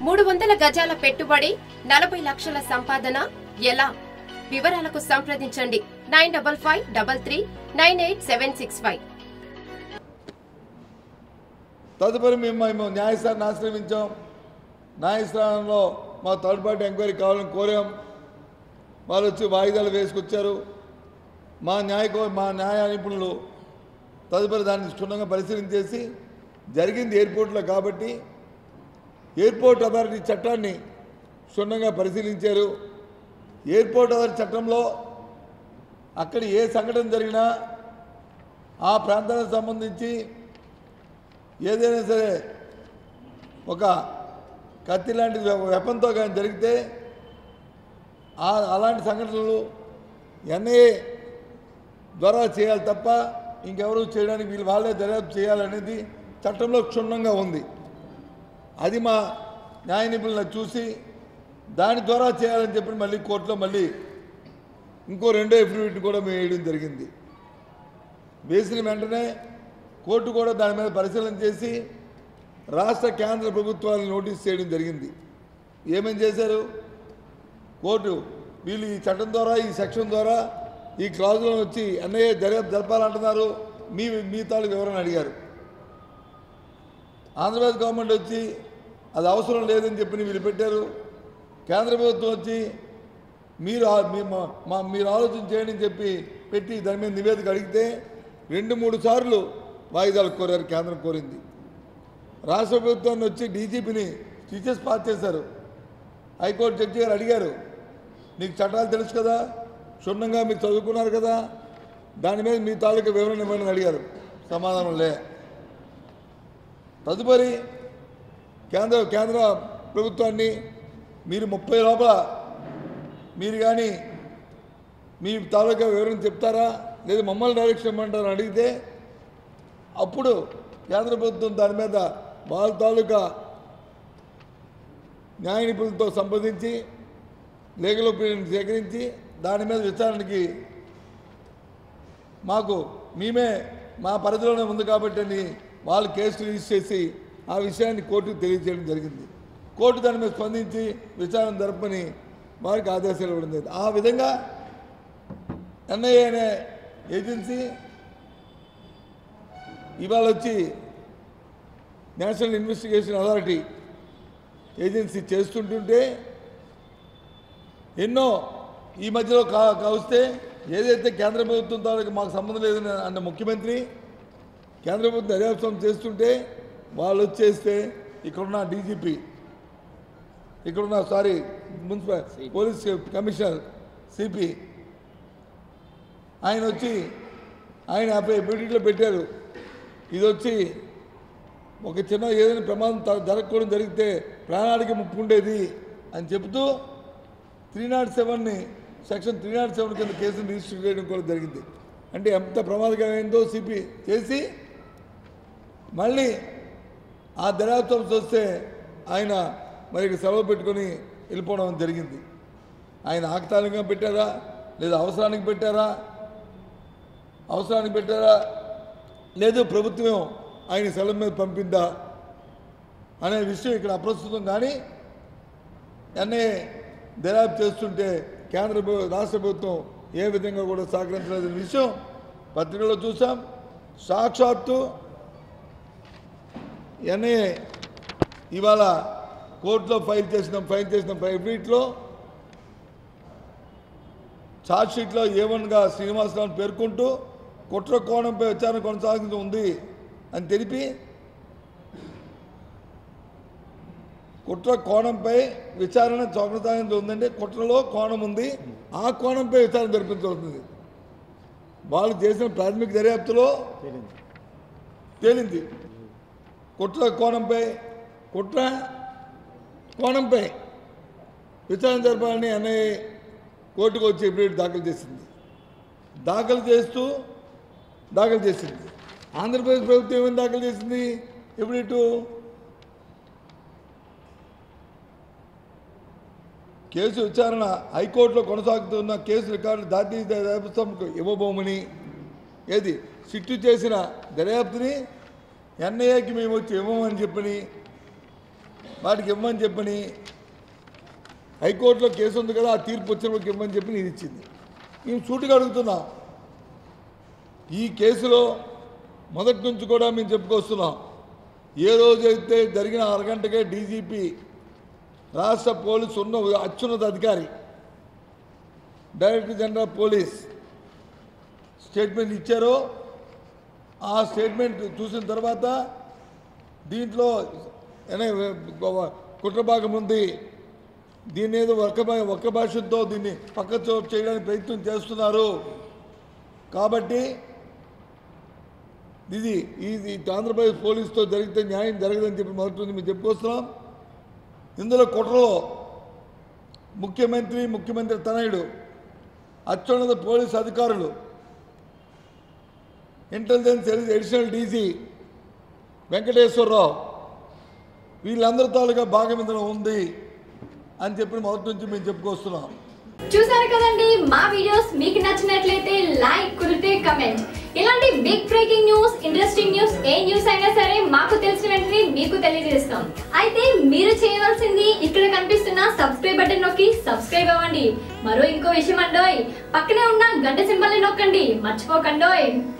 మూడు వందల గజాల పెట్టుబడి నలభై లక్షల సంపాదన. ఎలా? వివరాలకు సంప్రదించండి. Nine double five double three nine eight seven six five. తదుపరి మేము మేము న్యాయస్థానాన్ని న్యాయస్థానంలో మా థర్డ్ పార్టీ ఎంక్వైరీ కావాలని కోరాం. వాళ్ళు వచ్చి వాయిదాలు వేసుకొచ్చారు. మా న్యాయ మా న్యాయ నిపుణులు తదుపరి దాన్ని క్షుణ్ణంగా పరిశీలించేసి జరిగింది ఎయిర్పోర్ట్లో కాబట్టి ఎయిర్పోర్ట్ అథారిటీ చట్టాన్ని క్షుణ్ణంగా పరిశీలించారు. ఎయిర్పోర్ట్ అథారిటీ చట్టంలో అక్కడ ఏ సంఘటన జరిగినా ఆ ప్రాంతానికి సంబంధించి ఏదైనా సరే ఒక కత్తి లాంటి వెపంతో కానీ జరిగితే ఆ అలాంటి సంఘటనలు ఎన్ఐఏ ద్వారా చేయాలి తప్ప ఇంకెవరు చేయడానికి వీళ్ళు వాళ్ళే దర్యాప్తు చేయాలనేది చట్టంలో క్షుణ్ణంగా ఉంది. అది మా న్యాయ నిపుణులను చూసి దాని ద్వారా చేయాలని చెప్పి మళ్ళీ కోర్టులో మళ్ళీ ఇంకో రెండో ఎఫిడవిట్ కూడా మేము వేయడం జరిగింది. వేసిన వెంటనే కోర్టు కూడా దాని మీద పరిశీలన చేసి రాష్ట్ర కేంద్ర ప్రభుత్వాలను నోటీస్ చేయడం జరిగింది. ఏమేం చేశారు? కోర్టు వీళ్ళు ఈ చట్టం ద్వారా ఈ సెక్షన్ ద్వారా ఈ క్లాజులను వచ్చి ఎన్ఐఏ దర్యాప్తు జరపాలంటున్నారు. మీ మీ తాలూకు వివరణ అడిగారు. ఆంధ్రప్రదేశ్ గవర్నమెంట్ వచ్చి అది అవసరం లేదని చెప్పి వీళ్ళు పెట్టారు. కేంద్ర ప్రభుత్వం వచ్చి మీరు మీ మా- మీరు ఆలోచన చేయండి అని చెప్పి పెట్టి దాని మీద నివేదిక అడిగితే రెండు మూడు సార్లు వాయిదాలు కోరారు కేంద్రం కోరింది. రాష్ట్ర ప్రభుత్వాన్ని వచ్చి డీజీపీని టీచర్స్ పాస్ చేశారు. హైకోర్టు జడ్జి గారు అడిగారు నీకు చట్టాలు తెలుసు కదా క్షుణ్ణంగా మీరు చదువుకున్నారు కదా దాని మీద మీ తాలూకా వివరణ ఇవ్వండి అడిగారు. సమాధానం లే. తదుపరి కేంద్ర కేంద్ర ప్రభుత్వాన్ని మీరు ముప్పై లోపల మీరు కానీ మీ తాలూకా వివరణ చెప్తారా? లేదా మమ్మల్ని డైరెక్షన్ ఇవ్వమంటారని అడిగితే అప్పుడు కేంద్ర ప్రభుత్వం దాని మీద వాళ్ళ తాలూకా న్యాయ నిపుణులతో సంప్రదించి లీగల్ ఒపీనియన్ సేకరించి దాని మీద విచారణకి మాకు మేమే మా పరిధిలోనే ఉంది కాబట్టి అని వాళ్ళు కేసు రిజిస్టర్ చేసి ఆ విషయాన్ని కోర్టుకు తెలియజేయడం జరిగింది. కోర్టు దాని మీద స్పందించి విచారణ జరపని వారికి ఆదేశాలు ఇవ్వడం జరిగింది. ఆ విధంగా ఎన్ఐఏ అనే ఏజెన్సీ ఇవాళ వచ్చి నేషనల్ ఇన్వెస్టిగేషన్ అథారిటీ ఏజెన్సీ చేస్తుంటుంటే ఎన్నో ఈ మధ్యలో కా కావస్తే ఏదైతే కేంద్ర ప్రభుత్వం తాలూకు మాకు సంబంధం లేదని అన్న ముఖ్యమంత్రి కేంద్ర ప్రభుత్వం దర్యాప్తం చేస్తుంటే వాళ్ళు వచ్చేస్తే ఇక్కడున్న డీజీపీ ఇక్కడున్న sorry municipal police commissioner CP ఆయన వచ్చి ఆయన మీటింగ్లో పెట్టారు. ఇది వచ్చి ఒక చిన్న ఏదైనా ప్రమాదం జరగకూడదు జరిగితే ప్రాణానికి ముప్పు ఉండేది అని చెబుతూ త్రీ నాట్ సెవెన్ని సెక్షన్ త్రీ నాట్ సెవెన్ కింద కేసును రిజిస్టర్ చేయడం కూడా జరిగింది. అంటే ఎంత ప్రమాదకరమైందో సిపి చేసి మళ్ళీ ఆ దర్యాప్తు వస్తే ఆయన మరి ఇక్కడ సెలవు పెట్టుకొని వెళ్ళిపోవడం జరిగింది. ఆయన ఆకతాళికంగా పెట్టారా? లేదా అవసరానికి పెట్టారా? అవసరానికి పెట్టారా? లేదు ప్రభుత్వం ఆయన సెలవు మీద పంపిందా? అనే విషయం ఇక్కడ అప్రస్తుతం కానీ ఎన్ఐఏ దర్యాప్తు చేస్తుంటే కేంద్ర రాష్ట్ర ప్రభుత్వం ఏ విధంగా కూడా సహకరించలేదనే విషయం పత్రికలో చూసాం. సాక్షాత్తు ఎన్ఐఏ ఇవాళ కోర్టులో ఫైల్ చేసిన ఫైల్ చేసిన. ప్రైవేట్లో ఛార్జ్ షీట్లో ఏ వన్గా శ్రీనివాసరావు పేర్కొంటూ కుట్ర కోణంపై విచారణ కొనసాగించి ఉంది అని తెలిపి కుట్ర కోణంపై విచారణ కొనసాగించి ఉందంటే కుట్రలో కోణం ఉంది. ఆ కోణంపై విచారణ జరిపించబడుతుంది వాళ్ళు చేసిన ప్రాథమిక దర్యాప్తులో తేలింది. కుట్ర కోణంపై కుట్ర కోణంపై విచారణ జరపాలని అనే కోర్టుకు వచ్చి ఎఫిడవిట్ దాఖలు చేసింది. దాఖలు చేస్తూ దాఖలు చేసింది. ఆంధ్రప్రదేశ్ ప్రభుత్వం ఏమైనా దాఖలు చేసింది? ఎఫిడవిట్ కేసు విచారణ హైకోర్టులో కొనసాగుతున్న కేసు రికార్డు దాటి దర్యాప్తుకు ఇవ్వబోమని ఏది? సిట్టు చేసిన దర్యాప్తుని ఎన్ఐఏకి మేము వచ్చి ఇవ్వమని చెప్పని వాటికి ఇవ్వమని చెప్పని హైకోర్టులో కేసు ఉంది కదా ఆ తీర్పు వచ్చినప్పుడు ఇవ్వమని చెప్పి నేను ఇచ్చింది. మేము సూటిగా అడుగుతున్నాం. ఈ కేసులో మొదటి నుంచి కూడా మేము చెప్పుకొస్తున్నాం. ఏ రోజైతే జరిగిన అరగంటకే డీజీపీ రాష్ట్ర పోలీసు ఉన్న అత్యున్నత అధికారి డైరెక్టర్ జనరల్ పోలీస్ స్టేట్మెంట్ ఇచ్చారో ఆ స్టేట్మెంట్ చూసిన తర్వాత దీంట్లో ఏనే కుట్ర భాగం ఉంది. దీన్ని ఏదో ఒక్క భా- ఒక్క భాషతో దీన్ని పక్క చోటు చేయడానికి ప్రయత్నం చేస్తున్నారు. కాబట్టి ఇది ఇది ఆంధ్రప్రదేశ్ పోలీసుతో జరిగితే న్యాయం జరగదని చెప్పి మొదటి మేము చెప్పుకొస్తున్నాం. ఇందులో కుట్రలో ముఖ్యమంత్రి ముఖ్యమంత్రి తనయుడు అత్యున్నత పోలీసు అధికారులు ఇంటెలిజెన్స్ అడిషనల్ డీజీ వెంకటేశ్వరరావు వీళ్ళందరి తాలూకా భాగం ఇందులో ఉంది అని చెప్పి మొదటి నుంచి మేము చెప్పుకొస్తున్నాం. చూసారు కదండి మా వీడియోస్ మీకు నచ్చినట్లయితే లైక్ కుదిరితే కమెంట్. ఇలాంటి big breaking news interesting news ఏ న్యూస్ అయినా సరే మాకు తెలిసిన వెంటనే మీకు తెలియజేస్తాం. అయితే మీరు చేయవలసింది ఇక్కడ కనిపిస్తున్న సబ్స్క్రైబ్ బటన్ నొక్కి సబ్స్క్రైబ్ అవ్వండి. మరో ఇంకో విషయం అండోయ్. పక్కనే ఉన్న గంట సింబల్ని నొక్కండి. మర్చిపోకండోయ్.